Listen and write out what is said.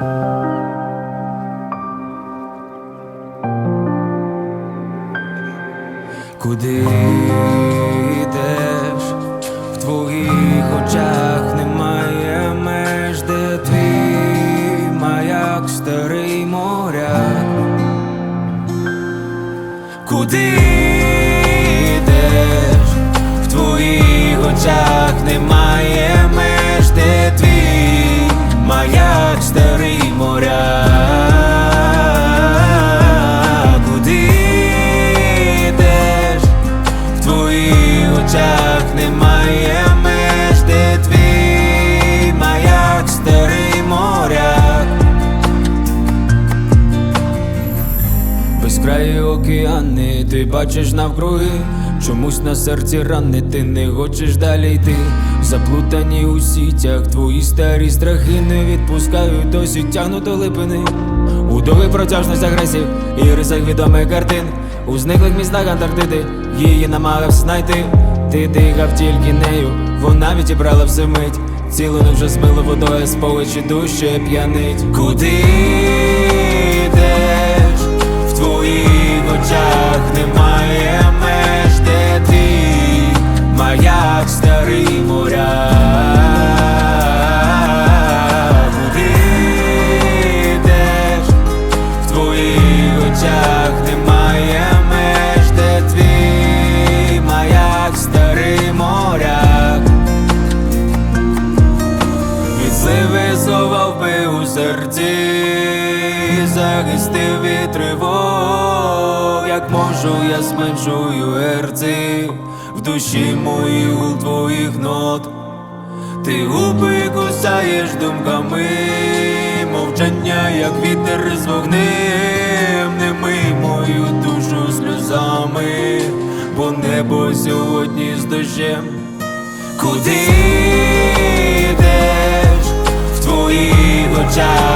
Куди йдеш? В твоїх очах немає меж, де твій маяк, старий моряк. Куди? Безкраї океани, ти бачиш навкруги, чомусь на серці рани, ти не хочеш далі йти. Заплутані у сітях, твої старі страхи не відпускають, досі тягнуть до липини. У довгих протяжність агресів і рисах відомих картин. У зниклих містах Антарктиди її намагався знайти. Ти дихав тільки нею, вона відібрала все мить. Цілу вже змило водою, сповичі душе п'янить. Куди йдеш? Твоїх очах немає меж, де твій маяк старий моряк. Куди йдеш? В твоїх очах немає меж, твій маяк старий моряк. Відсливи зовав би у серці, захистив від тривог, як можу, я зменшую герці в душі моїх гул твоїх нот. Ти губи кусаєш думками, мовчання, як вітер з вогнем, не мий мою душу сльозами, бо небо сьогодні з дощем. Куди йдеш? В твоїх очах